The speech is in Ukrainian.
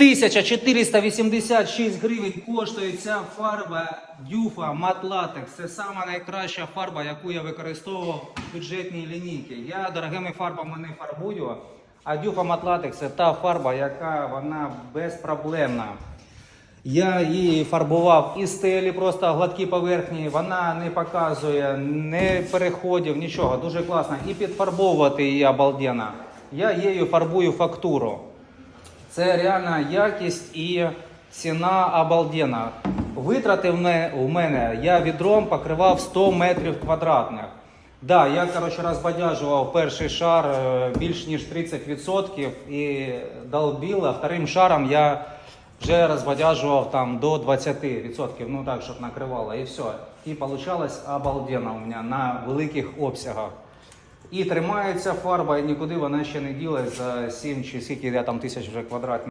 1486 гривень коштує ця фарба Дюфа Latex. Це сама найкраща фарба, яку я використовував в бюджетній лінійці. Я дорогими фарбами не фарбую, а Дюфа Latex це та фарба, яка вона безпроблемна. Я її фарбував і стелі, просто гладкі поверхні. Вона не показує, не переходів, нічого. Дуже класно. І підфарбовувати її обалденно. Я її фарбую фактуру. Це реальна якість і ціна обалденна. Витрати у мене я відром покривав 100 метрів квадратних. Да, я коротше розбадяжував перший шар е, більш ніж 30% і долбив, а вторим шаром я вже розбадяжував там до 20%, ну так, щоб накривало, і все. І вийшло обалденно у мене на великих обсягах. І тримається фарба, і нікуди вона ще не ділась за 7 чи скільки я там тисяч вже квадратних.